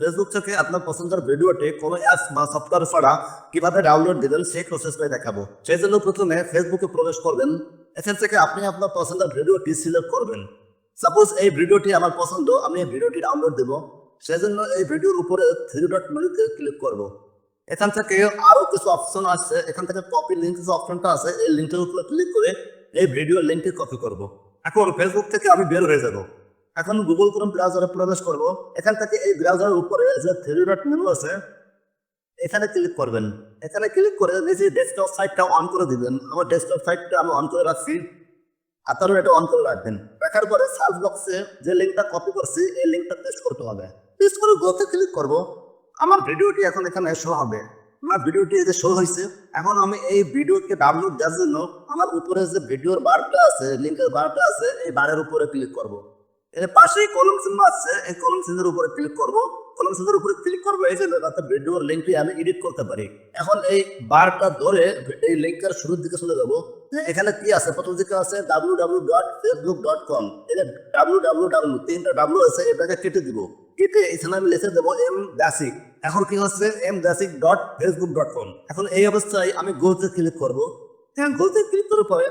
Facebook থেকে আপনার পছন্দের ভিডিওটি কোনো অ্যাপস বা সফটওয়্যার ছাড়া কীভাবে ডাউনলোড দিবেন, সেই প্রসেসটাই দেখাবো। সেই জন্য প্রথমে ফেসবুকে প্রবেশ করবেন। এখান থেকে আপনি আপনার পছন্দের ভিডিওটি সিলেক্ট করবেন। সাপোজ এই ভিডিওটি আমার পছন্দ, আমি এই ভিডিওটি ডাউনলোড দেব। সেজন্য এই ভিডিওর উপরে থ্রি ডট মেনুতে ক্লিক করব। এখান থেকে আরও কিছু অপশন আছে। এখান থেকে কপি লিঙ্ক যে অপশনটা আছে, এই লিঙ্কের উপরে ক্লিক করে এই ভিডিও লিঙ্কটি কপি করব। এখন ফেসবুক থেকে আমি বের হয়ে যাব। এখন গুগল ক্রোম ব্রাউজারে প্রবেশ করব, এখান থেকে এই ব্রাউজারের উপরে যে থ্রি ডট মেনু আছে, এখানে ক্লিক করবেন। এখানে ক্লিক করে নিজে ডেস্কটপ সাইটটা অন করে দিবেন। আমার ডেস্কটপ সাইটটা আমি অন করে রাখছি। আপনারা এটা অন করে রাখবেন। রাখার পরে সার্চ বক্সে যে লিঙ্কটা কপি করছি, এই লিঙ্কটা পেস্ট করতে হবে। পেস্ট করে গোতে ক্লিক করব। আমার ভিডিওটি এখন এখানে শো হবে। আমার ভিডিওটি যে শো হয়েছে, এখন আমি এই ভিডিওকে ডাউনলোড দেওয়ার জন্য আমার উপরে যে ভিডিওর বারটা আছে লিঙ্কের বারটা আছে, এই বারের উপরে ক্লিক করব। এর পাশেই কলম চিহ্ন আছে। এই কলম চিহ্নের উপরে ক্লিক করব। কলম চিহ্নের উপরে ক্লিক করব, এই জন্য যাতে ভিডিওর লিঙ্কটি আমি এডিট করতে পারি। এখন এই বারটা ধরে এই লিঙ্কের শুরুর দিকে চলে যাব। এখানে কি আছে? প্রথম দিকে আছে W W dot Facebook dot com এটা ডাব্লিউ ডাব্লিউ ডাব্লিউ তিনটা ডাব্লিউ আছে, এটাকে কেটে দিব। কেটে এখানে আমি লিখে দেবো এম বেসিক এখন কি হচ্ছে? M basic dot Facebook dot com এখন এই অবস্থায় আমি গোতে ক্লিক করব। হ্যাঁ পরে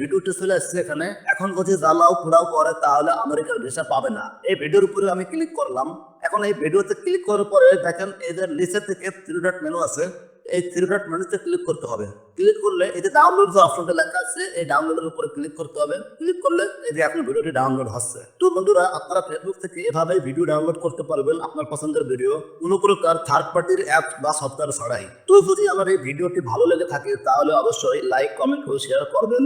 ভিডিওটি চলে আসছে এখানে। এখন যদি জ্বালাও পোড়াও করে তাহলে আমেরিকার ভিসা পাবে না। এই ভিডিওর উপরে আমি ক্লিক করলাম। এখন এই ভিডিওতে ক্লিক করার পরে দেখেন এদের নিচে থেকে থ্রি ডট মেনু আছে। এই থ্রি ডট ক্লিক করতে হবে। ক্লিক করলে এই যে ডাউনলোড যে অপশনটা লেখা আছে, এই ডাউনলোডের উপরে ক্লিক করতে হবে। ক্লিক করলে এই যে আপনার ভিডিওটি ডাউনলোড হচ্ছে। তো বন্ধুরা, আপনারা ফেসবুক থেকে এভাবে ভিডিও ডাউনলোড করতে পারবেন আপনার পছন্দের ভিডিও কোনো প্রকার থার্ড পার্টির অ্যাপ বা সফটওয়্যার ছাড়াই। তো যদি আমার এই ভিডিওটি ভালো লেগে থাকে, তাহলে অবশ্যই লাইক কমেন্ট ও শেয়ার করবেন।